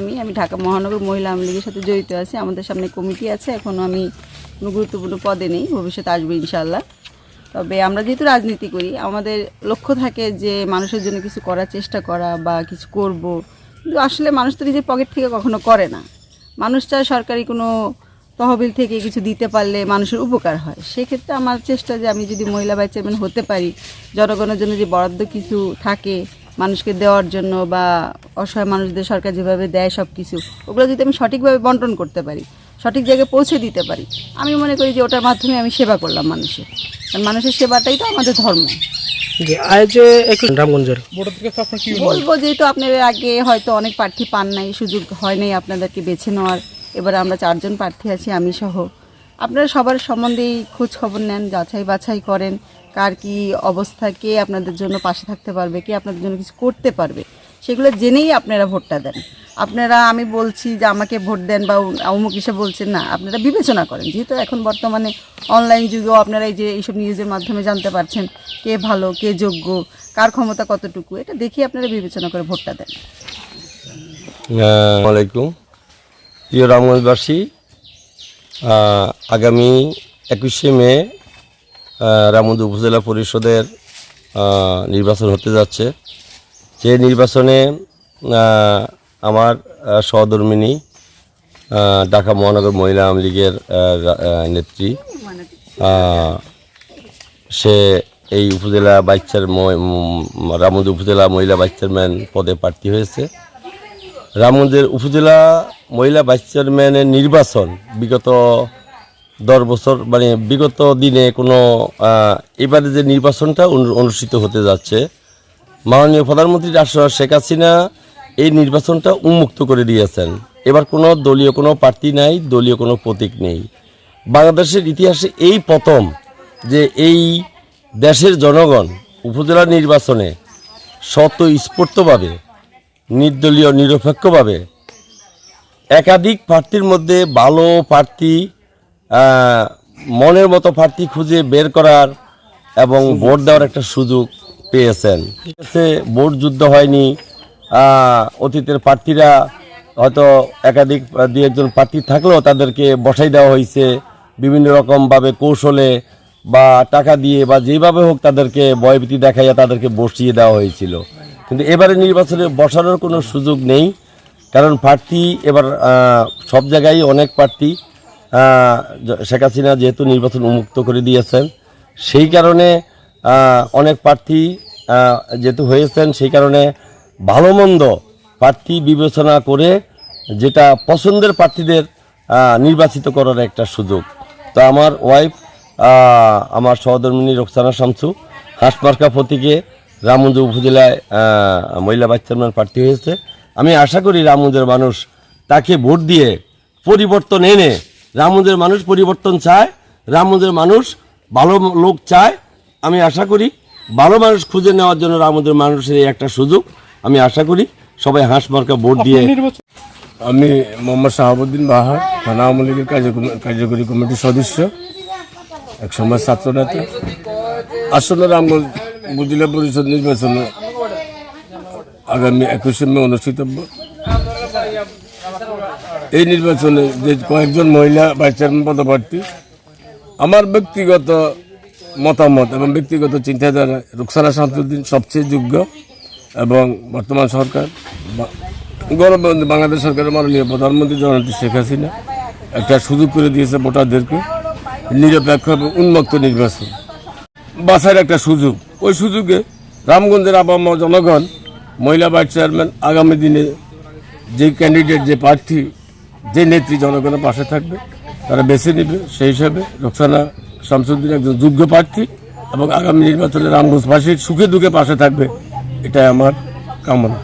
আমি আমি ঢাকা মহানগর মহিলা আওয়ামী লীগের সাথে জড়িত আছি। আমাদের সামনে কমিটি আছে এখনও আমি কোনো গুরুত্বপূর্ণ পদে নেই, ভবিষ্যতে আসব ইনশাল্লাহ তবে আমরা যেহেতু রাজনীতি করি, আমাদের লক্ষ্য থাকে যে মানুষের জন্য কিছু করার চেষ্টা করা বা কিছু করব। কিন্তু আসলে মানুষ তো নিজের পকেট থেকে কখনো করে না। মানুষ চায় সরকারি কোনো তহবিল থেকে কিছু দিতে পারলে মানুষের উপকার হয়। সেক্ষেত্রে আমার চেষ্টা যে আমি যদি মহিলা ভাইস চেয়ারম্যান হতে পারি, জনগণের জন্য যে বরাদ্দ কিছু থাকে মানুষকে দেওয়ার জন্য বা অসহায় মানুষদের সরকার যেভাবে দেয় সব কিছু ওগুলো যদি আমি সঠিকভাবে বন্টন করতে পারি সঠিক জায়গায় পৌঁছে দিতে পারি আমি মনে করি যে ওটার মাধ্যমে আমি সেবা করলাম মানুষের। কারণ মানুষের সেবাটাই তো আমাদের ধর্ম। বলব? যেহেতু আপনাদের আগে হয়তো অনেক প্রার্থী পান নাই সুযোগ হয় নাই আপনাদেরকে বেছে নেওয়ার। এবার আমরা চারজন প্রার্থী আছি আমি সহ। আপনারা সবার সম্বন্ধেই খোঁজ খবর নেন যাচাই বাছাই করেন কার কি অবস্থা কে আপনাদের জন্য পাশে থাকতে পারবে কে আপনাদের জন্য কিছু করতে পারবে সেগুলো জেনেই আপনারা ভোটটা দেন। আপনারা আমি বলছি যে আমাকে ভোট দেন বা অমুক হিসেবে বলছেন না আপনারা বিবেচনা করেন। যেহেতু এখন বর্তমানে অনলাইন যুগেও আপনারা এই যে এইসব নিউজের মাধ্যমে জানতে পারছেন কে ভালো কে যোগ্য কার ক্ষমতা কতটুকু এটা দেখে আপনারা বিবেচনা করে ভোটটা দেন। আসসালামু আলাইকুম। প্রিয় রামগঞ্জবাসী আগামী একুশে মে রামগঞ্জ উপজেলা পরিষদের নির্বাচন হতে যাচ্ছে। যে নির্বাচনে আমার সহধর্মিনী ঢাকা মহানগর মহিলা আওয়ামী লীগের নেত্রী সে এই উপজেলা ভাইস চেয়ারম্যান রামগঞ্জ উপজেলা মহিলা ভাইস চেয়ারম্যান পদে প্রার্থী হয়েছে। রামগঞ্জের উপজেলা মহিলা ভাইস চেয়ারম্যানের নির্বাচন বিগত দশ বছর মানে বিগত দিনে কোনো এবারে যে নির্বাচনটা অনু- অনুষ্ঠিত হতে যাচ্ছে, মাননীয় প্রধানমন্ত্রী রাষ্ট্র শেখ হাসিনা এই নির্বাচনটা উন্মুক্ত করে দিয়েছেন। এবার কোনো দলীয় কোনো প্রার্থী নাই, দলীয় কোনো প্রতীক নেই। বাংলাদেশের ইতিহাসে এই প্রথম যে এই দেশের জনগণ উপজেলা নির্বাচনে শত স্ফূর্তভাবে নির্দলীয় নিরপেক্ষভাবে। একাধিক প্রার্থীর মধ্যে ভালো প্রার্থী মনের মতো প্রার্থী খুঁজে বের করার এবং ভোট দেওয়ার একটা সুযোগ পেয়েছেন। আছে ভোট যুদ্ধ হয়নি। অতীতের প্রার্থীরা হয়তো একাধিক দুই একজন প্রার্থী থাকলেও তাদেরকে বসাই দেওয়া হয়েছে। বিভিন্ন রকমভাবে কৌশলে বা টাকা দিয়ে বা যেভাবে হোক তাদেরকে ভয়ভীতি দেখাইয়া তাদেরকে বসিয়ে দেওয়া হয়েছিল। কিন্তু এবারে নির্বাচনে বসানোর কোনো সুযোগ নেই, কারণ প্রার্থী এবার সব জায়গায় অনেক প্রার্থী শেখ হাসিনা যেহেতু নির্বাচন উন্মুক্ত করে দিয়েছেন, সেই কারণে অনেক প্রার্থী যেহেতু হয়েছেন, সেই কারণে ভালো মন্দ প্রার্থী বিবেচনা করে যেটা পছন্দের প্রার্থীদের নির্বাচিত করার একটা সুযোগ। তো আমার ওয়াইফ আমার সহধর্মিনী রোকসানা শামসু, হাঁসমার্কা প্রতীকে রামগঞ্জ উপজেলায় মহিলা ভাইস চেয়ারম্যান প্রার্থী হয়েছে। আমি আশা করি রামগঞ্জের মানুষ তাকে ভোট দিয়ে পরিবর্তন এনে রামগঞ্জের মানুষ পরিবর্তন চায় রামগঞ্জের মানুষ ভালো লোক চায়। আমি আশা করি ভালো মানুষ খুঁজে নেওয়ার জন্য রামগঞ্জের মানুষের এই একটা সুযোগ। আমি আশা করি সবাই হাঁস মার্কা ভোট দিয়ে আমি মোহাম্মদ শাহাবুদ্দিন বাহা থানা আওয়ামী লীগের কার্যকরী কার্যকরী কমিটির সদস্য এক সময় ছাত্র নেতা আসন্ন রামগঞ্জ উপজেলা পরিষদ নির্বাচনে আগামী একুশে মে অনুষ্ঠিতব্য এই নির্বাচনে যে কয়েকজন মহিলা ভাইস চেয়ারম্যান পদপ্রার্থী, আমার ব্যক্তিগত মতামত এবং ব্যক্তিগত চিন্তাধারা, রুকসানা শামসুদ্দিন সবচেয়ে যোগ্য এবং বর্তমান সরকার, বা- গণবন্ধু, বাংলাদেশ সরকারের মাননীয় প্রধানমন্ত্রী জননেত্রী শেখ হাসিনা একটা সুযোগ করে দিয়েছে ভোটারদেরকে নিরপেক্ষ এবং উন্মুক্ত নির্বাচন। বাসার একটা সুযোগ। ওই সুযোগে রামগঞ্জের আবাম জনগণ, মহিলা ভাইস চেয়ারম্যান, আগামী দিনে যে ক্যান্ডিডেট যে প্রার্থী, যে নেত্রী জনগণের পাশে থাকবে, তারা বেছে নেবে। সেই হিসাবে রোকসানা শামসুদ্দিন একজন যোগ্য প্রার্থী এবং আগামী নির্বাচনে রামগঞ্জবাসীর সুখে দুঃখে পাশে থাকবে, এটাই আমার কামনা।